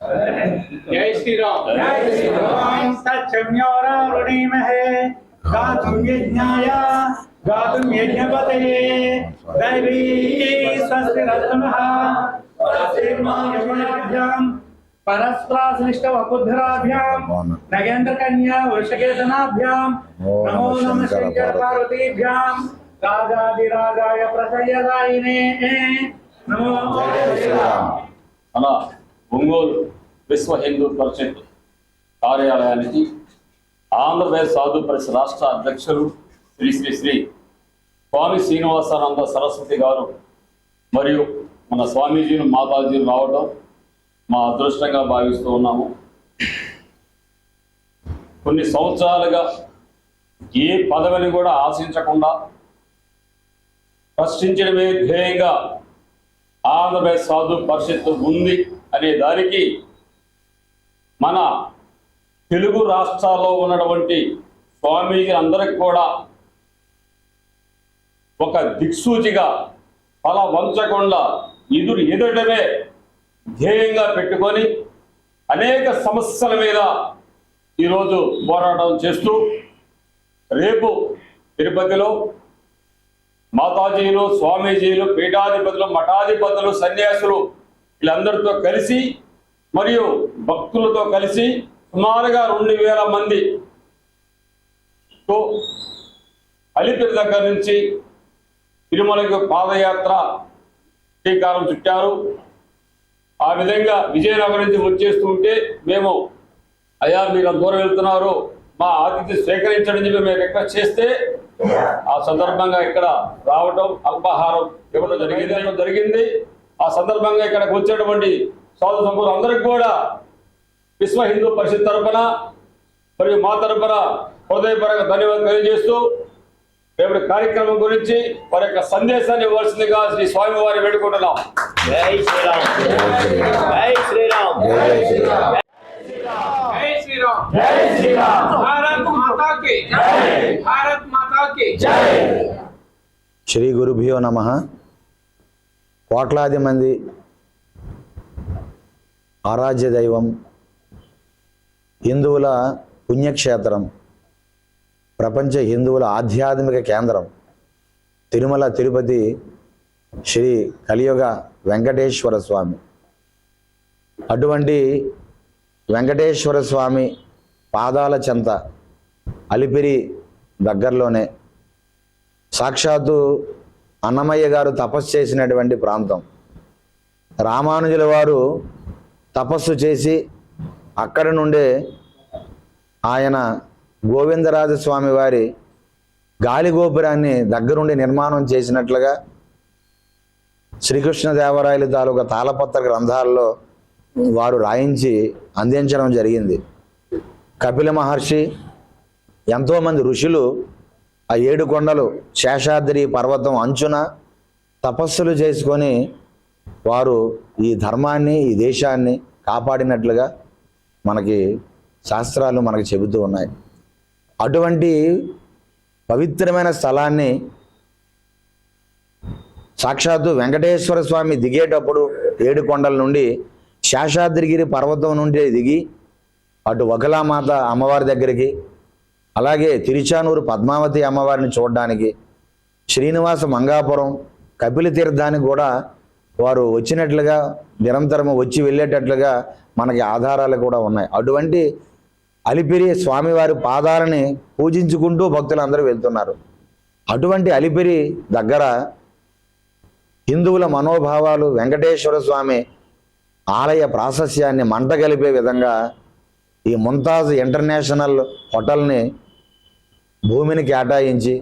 जय श्री राम जय श्री राम सचम्योरारुणीमहे गातुं यज्ञाय गातुं यज्ञपतये दैवी स्वस्ति रत्नः परस्माभ्याम् परस्त्रासृष्टवपुद्धराभ्याम् नगेन्द्रकन्या वृषकेतनाभ्याम् नमो नमः शङ्कर पार्वतीभ्याम् राजाधिराजाय प्रसयदायिने नमो మన ఒంగోలు విశ్వ హిందూ పరిషత్ కార్యాలయానికి ఆంధ్రప్రదేశ్ సాధు పరిషత్ రాష్ట్ర అధ్యక్షులు శ్రీ శ్రీ శ్రీ స్వామి శ్రీనివాసానంద సరస్వతి గారు మరియు మన స్వామీజీని మాతాజీని రావడం మా అదృష్టంగా భావిస్తూ ఉన్నాము. కొన్ని సంవత్సరాలుగా ఏ పదవిని కూడా ఆశించకుండా ప్రశ్నించడమే ధ్యేయంగా ఆంధ్రప్రదేశ్ సాధు పరిషత్తు ఉంది అనే దానికి మన తెలుగు రాష్ట్రాల్లో ఉన్నటువంటి స్వామీజీ అందరికి కూడా ఒక దిక్సూచిగా తల వంచకుండా ఎదురు ఎదురడమే ధ్యేయంగా పెట్టుకొని అనేక సమస్యల మీద ఈరోజు పోరాటం చేస్తూ రేపు తిరుపతిలో మాతాజీలు స్వామీజీలు పీఠాధిపతులు మఠాధిపతులు సన్యాసులు వీళ్ళందరితో కలిసి మరియు భక్తులతో కలిసి సుమారుగా రెండు వేల మంది తో అలిపిరి దగ్గర నుంచి తిరుమలకి పాదయాత్ర శ్రీకారం చుట్టారు. ఆ విధంగా విజయనగరం నుంచి వచ్చేస్తుంటే మేము అయ్యా మీరు దూరం వెళ్తున్నారు. మా ఆతిథ్యం స్వీకరించడం చెప్పి మేము రిక్వెస్ట్ చేస్తే ఆ సందర్భంగా ఇక్కడ రావటం అల్పాహారం ఇవ్వడం జరిగింది. జరిగింది. ఆ సందర్భంగా ఇక్కడికి వచ్చేటువంటి సాధు సంపూర్ అందరికి కూడా విశ్వ హిందూ పరిషత్ తరపున మరియు మా తరపున హృదయపరంగా ధన్యవాదాలు తెలియజేస్తూ రేపటి కార్యక్రమం గురించి వారి యొక్క సందేశాన్ని ఇవ్వాల్సిందిగా శ్రీ స్వామి వారిని వేడుకుంటున్నాం. జై శ్రీరామ్. జై శ్రీరామ్. జై శ్రీరామ్. భారత్ మాతా కి భారత్ మాతా కి శ్రీ గురుభ్యో నమ. కోట్లాది మంది ఆరాధ్య దైవం హిందువుల పుణ్యక్షేత్రం ప్రపంచ హిందువుల ఆధ్యాత్మిక కేంద్రం తిరుమల తిరుపతి శ్రీ కలియుగ వెంకటేశ్వర స్వామి. అటువంటి వెంకటేశ్వర స్వామి పాదాల చెంత అలిపిరి దగ్గరలోనే. సాక్షాత్తు అన్నమయ్య గారు తపస్సు చేసినటువంటి ప్రాంతం. రామానుజుల వారు తపస్సు చేసి అక్కడి నుండే ఆయన గోవిందరాజస్వామి వారి గాలి గోపురాన్ని దగ్గరుండి నిర్మాణం చేసినట్లుగా శ్రీకృష్ణదేవరాయలు తాలూకా తాళపత్ర గ్రంథాల్లో వారు రాయించి అందించడం జరిగింది. కపిల మహర్షి ఎంతోమంది ఋషులు ఆ ఏడు కొండలు శేషాద్రి పర్వతం అంచున తపస్సులు చేసుకొని వారు ఈ ధర్మాన్ని ఈ దేశాన్ని కాపాడినట్లుగా మనకి శాస్త్రాలు మనకు చెబుతూ ఉన్నాయి. అటువంటి పవిత్రమైన స్థలాన్ని సాక్షాత్తు వెంకటేశ్వర స్వామి దిగేటప్పుడు ఏడు కొండల నుండి శేషాద్రిగిరి పర్వతం నుండి దిగి అటు వకలామాత అమ్మవారి దగ్గరికి అలాగే తిరుచానూరు పద్మావతి అమ్మవారిని చూడడానికి శ్రీనివాస మంగాపురం కపిల తీర్థానికి కూడా వారు వచ్చినట్లుగా నిరంతరం వచ్చి వెళ్ళేటట్లుగా మనకి ఆధారాలు కూడా ఉన్నాయి. అటువంటి అలిపిరి స్వామివారి పాదాలని పూజించుకుంటూ భక్తులందరూ వెళ్తున్నారు. అటువంటి అలిపిరి దగ్గర హిందువుల మనోభావాలు వెంకటేశ్వర స్వామి ఆలయ ప్రాశస్యాన్ని మంట కలిపే విధంగా ఈ ముంతాజ్ ఇంటర్నేషనల్ హోటల్ని భూమిని కేటాయించి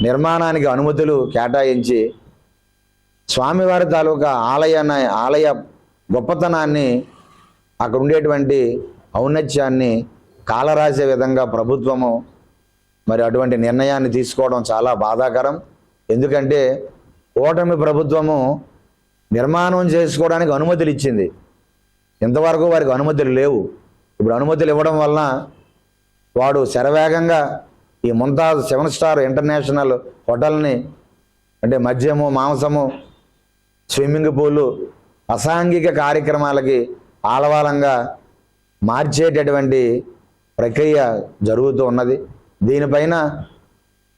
నిర్మాణానికి అనుమతులు కేటాయించి స్వామివారి తాలూకా ఆలయాన్ని ఆలయ గొప్పతనాన్ని అక్కడ ఉండేటువంటి ఔన్నత్యాన్ని కాలరాసే విధంగా ప్రభుత్వము మరి అటువంటి నిర్ణయాన్ని తీసుకోవడం చాలా బాధాకరం. ఎందుకంటే ఓటమి ప్రభుత్వము నిర్మాణం చేసుకోవడానికి అనుమతులు ఇచ్చింది. ఇంతవరకు వారికి అనుమతులు లేవు. ఇప్పుడు అనుమతులు ఇవ్వడం వలన వాడు శరవేగంగా ఈ ముంతాజ్ సెవెన్ స్టార్ ఇంటర్నేషనల్ హోటల్ని అంటే మద్యము మాంసము స్విమ్మింగ్ పూలు అసాంఘిక కార్యక్రమాలకి ఆలవాలంగా మార్చేటటువంటి ప్రక్రియ జరుగుతూ ఉన్నది. దీనిపైన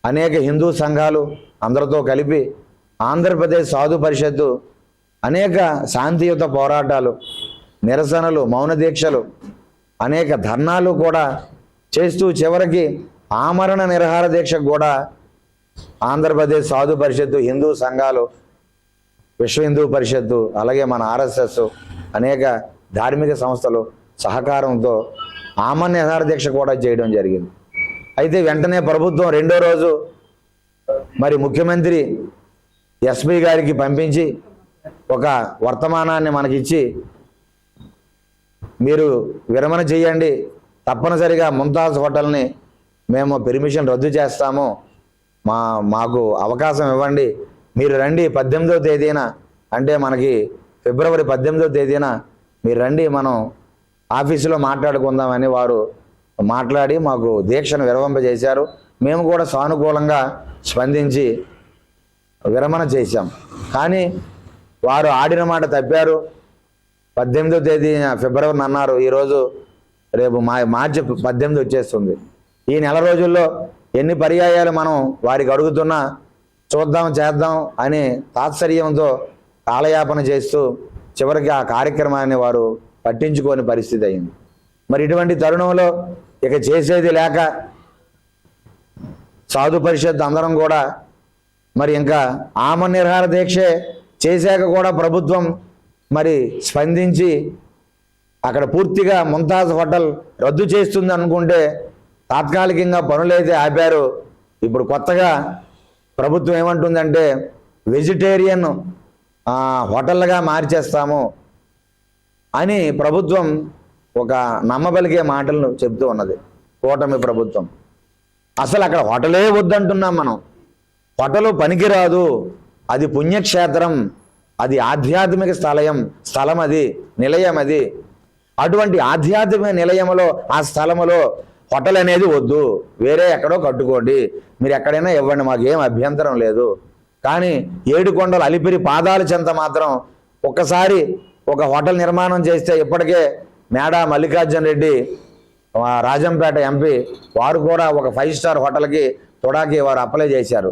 అనేక హిందూ సంఘాలు అందరితో కలిపి ఆంధ్రప్రదేశ్ సాధు పరిషత్తు అనేక శాంతియుత పోరాటాలు నిరసనలు మౌన దీక్షలు అనేక ధర్నాలు కూడా చేస్తూ చివరికి ఆమరణ నిరహార దీక్షకు కూడా ఆంధ్రప్రదేశ్ సాధు పరిషత్తు హిందూ సంఘాలు విశ్వ హిందూ పరిషత్తు అలాగే మన ఆర్ఎస్ఎస్ అనేక ధార్మిక సంస్థలు సహకారంతో ఆమరణ నిరహార దీక్ష కూడా చేయడం జరిగింది. అయితే వెంటనే ప్రభుత్వం రెండో రోజు మరి ముఖ్యమంత్రి ఎస్పీ గారికి పంపించి ఒక వర్తమానాన్ని మనకిచ్చి మీరు విరమణ చేయండి. తప్పనిసరిగా ముంతాజ్ హోటల్ని మేము పెర్మిషన్ రద్దు చేస్తాము. మా మాకు అవకాశం ఇవ్వండి. మీరు రండి పద్దెనిమిదవ తేదీన. అంటే మనకి ఫిబ్రవరి పద్దెనిమిదవ తేదీన మీరు రండి మనం ఆఫీసులో మాట్లాడుకుందామని వారు మాట్లాడి మాకు దీక్షను విరమింపజేశారు. మేము కూడా సానుకూలంగా స్పందించి విరమణ చేశాం. కానీ వారు ఆడిన మాట తప్పారు. పద్దెనిమిదో తేదీ ఫిబ్రవరి అన్నారు. ఈరోజు రేపు మా మార్చి పద్దెనిమిది వచ్చేస్తుంది. ఈ నెల రోజుల్లో ఎన్ని పర్యాయాలు మనం వారికి అడుగుతున్నా చూద్దాం చేద్దాం అని తాత్సర్యంతో కాలయాపన చేస్తూ చివరికి ఆ కార్యక్రమాన్ని వారు పట్టించుకోని పరిస్థితి అయింది. మరి ఇటువంటి తరుణంలో ఇక చేసేది లేక సాధు పరిషత్ అందరం కూడా మరి ఇంకా ఆమ నిర్హార దీక్షే చేశాక కూడా ప్రభుత్వం మరి స్పందించి అక్కడ పూర్తిగా ముంతాజ్ హోటల్ రద్దు చేస్తుంది అనుకుంటే తాత్కాలికంగా పనులైతే ఆపారు. ఇప్పుడు కొత్తగా ప్రభుత్వం ఏమంటుందంటే వెజిటేరియన్ హోటల్గా మార్చేస్తాము అని ప్రభుత్వం ఒక నమ్మబలిగే మాటలను చెప్తూ ఉన్నది. కూటమి ప్రభుత్వం. అసలు అక్కడ హోటలే వద్దంటున్నాం మనం. హోటలు పనికిరాదు. అది పుణ్యక్షేత్రం. అది ఆధ్యాత్మిక స్థలయం స్థలం అది నిలయం అది అటువంటి ఆధ్యాత్మిక నిలయములో ఆ స్థలములో హోటల్ అనేది వద్దు. వేరే ఎక్కడో కట్టుకోండి. మీరు ఎక్కడైనా ఇవ్వండి మాకు ఏం అభ్యంతరం లేదు. కానీ ఏడు కొండలు అలిపిరి పాదాల చెంత మాత్రం ఒక్కసారి ఒక హోటల్ నిర్మాణం చేస్తే ఇప్పటికే మేడా మల్లికార్జున రెడ్డి రాజంపేట ఎంపీ వారు కూడా ఒక ఫైవ్ స్టార్ హోటల్కి తుడాకి వారు అప్లై చేశారు.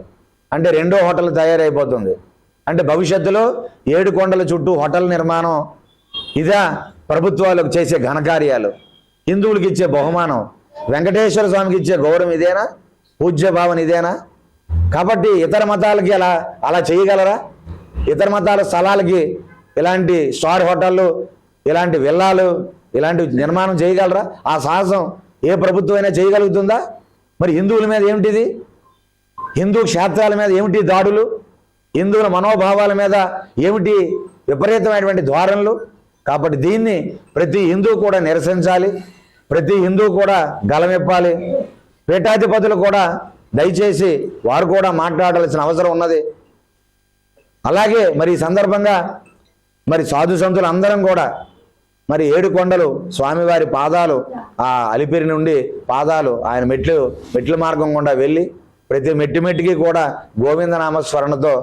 అంటే రెండో హోటల్ తయారైపోతుంది. అంటే భవిష్యత్తులో ఏడు కొండల చుట్టూ హోటల్ నిర్మాణం ఇదా ప్రభుత్వాలకు చేసే ఘనకార్యాలు. హిందువులకు ఇచ్చే బహుమానం వెంకటేశ్వర స్వామికి ఇచ్చే గౌరవం ఇదేనా? పూజ్య భావన ఇదేనా? కాబట్టి ఇతర మతాలకి అలా అలా చేయగలరా? ఇతర మతాల స్థలాలకి ఇలాంటి స్టార్ హోటళ్ళు ఇలాంటి విల్లాలు ఇలాంటి నిర్మాణం చేయగలరా? ఆ సాహసం ఏ ప్రభుత్వం అయినా చేయగలుగుతుందా? మరి హిందువుల మీద ఏమిటిది? హిందూ క్షేత్రాల మీద ఏమిటి దాడులు? హిందువుల మనోభావాల మీద ఏమిటి విపరీతమైనటువంటి ధోరణులు? కాబట్టి దీన్ని ప్రతి హిందూ కూడా నిరసించాలి ప్రతి హిందూ కూడా గలమెప్పాలి. పీఠాధిపతులు కూడా దయచేసి వారు కూడా మాట్లాడాల్సిన అవసరం ఉన్నది. అలాగే మరి ఈ సందర్భంగా మరి సాధు సంతులు అందరం కూడా మరి ఏడు కొండలు స్వామివారి పాదాలు ఆ అలిపిరి నుండి పాదాలు ఆయన మెట్లు మెట్ల మార్గం గుండా వెళ్ళి ప్రతి మెట్టి మెట్టికి కూడా గోవిందనామ స్మరణతో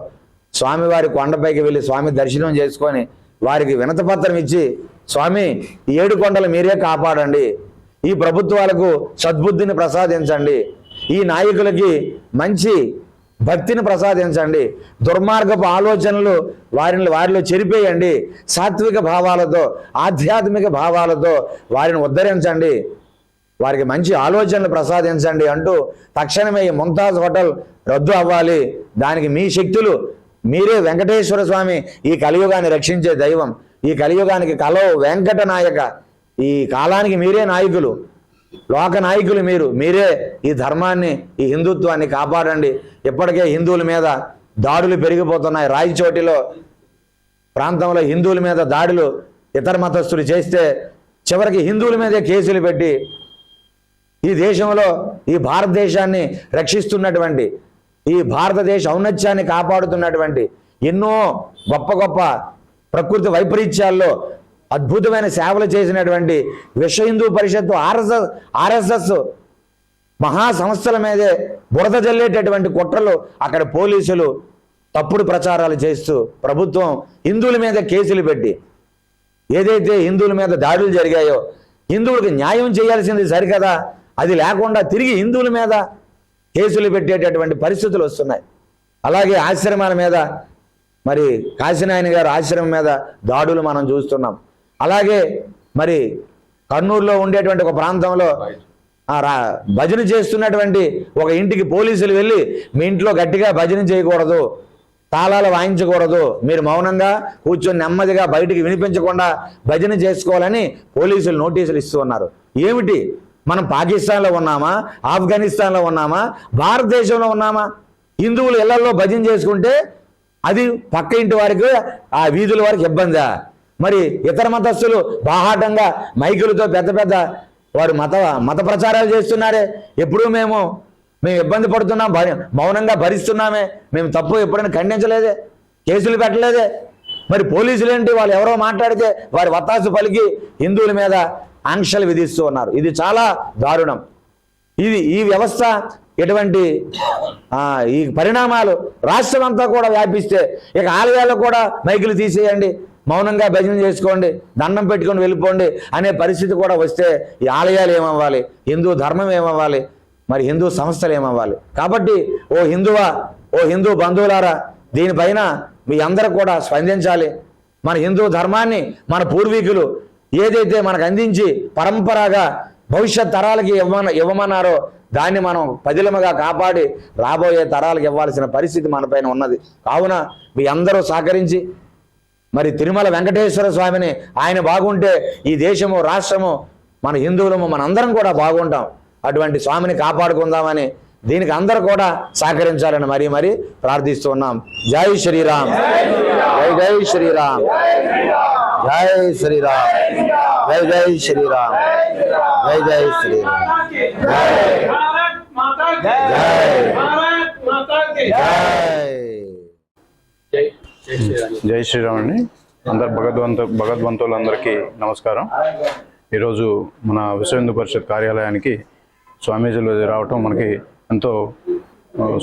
స్వామివారి కొండపైకి వెళ్ళి స్వామి దర్శనం చేసుకొని వారికి వినతపత్రం ఇచ్చి స్వామి ఏడు కొండలు మీరే కాపాడండి. ఈ ప్రభుత్వాలకు సద్బుద్ధిని ప్రసాదించండి. ఈ నాయకులకి మంచి భక్తిని ప్రసాదించండి. దుర్మార్గపు ఆలోచనలు వారిని వారిలో చెరిపేయండి. సాత్విక భావాలతో ఆధ్యాత్మిక భావాలతో వారిని ఉద్ధరించండి. వారికి మంచి ఆలోచనలు ప్రసాదించండి అంటూ తక్షణమే ఈ ముంతాజ్ హోటల్ రద్దు అవ్వాలి. దానికి మీ శక్తులు మీరే వెంకటేశ్వర స్వామి ఈ కలియుగాన్ని రక్షించే దైవం. ఈ కలియుగానికి కలో వెంకట నాయక. ఈ కాలానికి మీరే నాయకులు. లోక నాయకులు మీరు. మీరే ఈ ధర్మాన్ని ఈ హిందుత్వాన్ని కాపాడండి. ఇప్పటికే హిందువుల మీద దాడులు పెరిగిపోతున్నాయి. రాయచోటిలో ప్రాంతంలో హిందువుల మీద దాడులు ఇతర మతస్థులు చేస్తే చివరికి హిందువుల మీదే కేసులు పెట్టి ఈ దేశంలో ఈ భారతదేశాన్ని రక్షిస్తున్నటువంటి ఈ భారతదేశ ఔన్నత్యాన్ని కాపాడుతున్నటువంటి ఎన్నో గొప్ప గొప్ప ప్రకృతి వైపరీత్యాల్లో అద్భుతమైన సేవలు చేసినటువంటి విశ్వ హిందూ పరిషత్తు ఆర్ఎస్ఎస్ ఆర్ఎస్ఎస్ మహా సంస్థల మీదే బురద జల్లేటటువంటి కుట్రలు అక్కడ పోలీసులు తప్పుడు ప్రచారాలు చేస్తూ ప్రభుత్వం హిందువుల మీద కేసులు పెట్టి ఏదైతే హిందువుల మీద దాడులు జరిగాయో హిందువులకు న్యాయం చేయాల్సింది సరికదా? అది లేకుండా తిరిగి హిందువుల మీద కేసులు పెట్టేటటువంటి పరిస్థితులు వస్తున్నాయి. అలాగే ఆశ్రమాల మీద మరి కాశీనాయన గారు ఆశ్రమం మీద దాడులు మనం చూస్తున్నాం. అలాగే మరి కర్నూలులో ఉండేటువంటి ఒక ప్రాంతంలో ఆ రా భజన చేస్తున్నటువంటి ఒక ఇంటికి పోలీసులు వెళ్ళి మీ ఇంట్లో గట్టిగా భజన చేయకూడదు తాళాలు వాయించకూడదు మీరు మౌనంగా కూర్చొని నెమ్మదిగా బయటికి వినిపించకుండా భజన చేసుకోవాలని పోలీసులు నోటీసులు ఇస్తూ ఉన్నారు. ఏమిటి? మనం పాకిస్తాన్లో ఉన్నామా? ఆఫ్ఘనిస్తాన్లో ఉన్నామా? భారతదేశంలో ఉన్నామా? హిందువులు ఇళ్ళలో భజన చేసుకుంటే అది పక్క ఇంటి వారికి ఆ వీధుల వారికి ఇబ్బందా? మరి ఇతర మతస్థులు బాహాటంగా మైకులతో పెద్ద పెద్ద వారు మత మత ప్రచారాలు చేస్తున్నారే. ఎప్పుడూ మేము మేము ఇబ్బంది పడుతున్నాం భరి- మౌనంగా భరిస్తున్నామే. మేము తప్పు ఎప్పుడైనా ఖండించలేదే కేసులు పెట్టలేదే. మరి పోలీసులు ఏంటి? వాళ్ళు ఎవరో మాట్లాడితే వారి వత్తాసు పలికి హిందువుల మీద ఆంక్షలు విధిస్తూ ఉన్నారు. ఇది చాలా దారుణం. ఇది ఈ వ్యవస్థ ఎటువంటి ఈ పరిణామాలు రాష్ట్రం అంతా కూడా వ్యాపిస్తే ఇక ఆలయాల్లో కూడా మైకులు తీసేయండి మౌనంగా భజన చేసుకోండి దండం పెట్టుకొని వెళ్ళిపోండి అనే పరిస్థితి కూడా వస్తే ఈ ఆలయాలు ఏమవ్వాలి హిందూ ధర్మం ఏమవ్వాలి మరి హిందూ సంస్థలు ఏమవ్వాలి? కాబట్టి ఓ హిందువా ఓ హిందూ బంధువులారా దీనిపైన మీ అందరూ కూడా స్పందించాలి. మన హిందూ ధర్మాన్ని మన పూర్వీకులు ఏదైతే మనకు అందించి పరంపరగా భవిష్యత్ తరాలకి ఇవ్వమ ఇవ్వమన్నారో దాన్ని మనం పదిలముగా కాపాడి రాబోయే తరాలకు ఇవ్వాల్సిన పరిస్థితి మనపైన ఉన్నది. కావున మీ అందరూ సహకరించి మరి తిరుమల వెంకటేశ్వర స్వామిని ఆయన బాగుంటే ఈ దేశము రాష్ట్రము మన హిందువులము మన అందరం కూడా బాగుంటాం. అటువంటి స్వామిని కాపాడుకుందామని దీనికి అందరూ కూడా సహకరించాలని మరీ మరీ ప్రార్థిస్తున్నాం జై శ్రీరామ్. జై జై శ్రీరామ్. జయ శ్రీరామ్. జయ జయ శ్రీరామ్. జయ జై శ్రీరామ్. జై. శ్రీరామ్ అండి. అందరు భగవద్వంత భగవద్వంతులందరికీ నమస్కారం. ఈరోజు మన విశ్వహిందు పరిషత్ కార్యాలయానికి స్వామీజీలు రావటం మనకి ఎంతో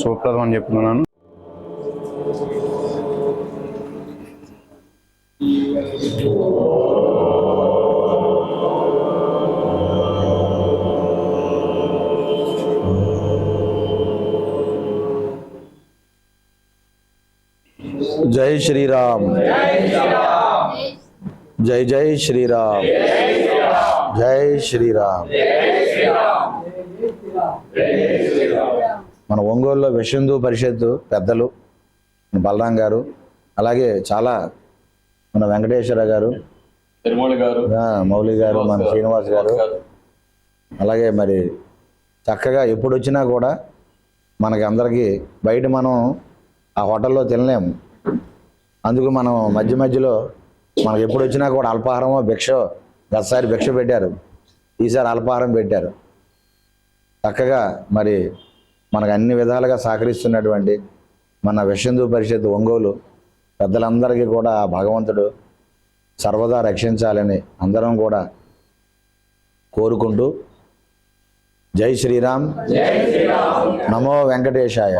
శుభప్రదం అని చెప్తున్నాను. శ్రీరామ్. జై జై శ్రీరామ్. జై శ్రీరామ్. మన ఒంగోలులో విశ్వందు పరిషత్తు పెద్దలు బలరాం గారు అలాగే చాలా మన వెంకటేశ్వర గారు మౌలి గారు మన శ్రీనివాస్ గారు అలాగే మరి చక్కగా ఎప్పుడు వచ్చినా కూడా మనకి అందరికీ బయట మనం ఆ హోటల్లో తినలేము. అందుకు మనం మధ్య మధ్యలో మనకి ఎప్పుడు వచ్చినా కూడా అల్పాహారమో భిక్ష గతసారి భిక్ష పెట్టారు. ఈసారి అల్పాహారం పెట్టారు. చక్కగా మరి మనకు అన్ని విధాలుగా సహకరిస్తున్నటువంటి మన విశ్వందు పరిషత్ ఒంగోలు పెద్దలందరికీ కూడా ఆ భగవంతుడు సర్వదా రక్షించాలని అందరం కూడా కోరుకుంటూ జై శ్రీరామ్. నమో వెంకటేశాయ.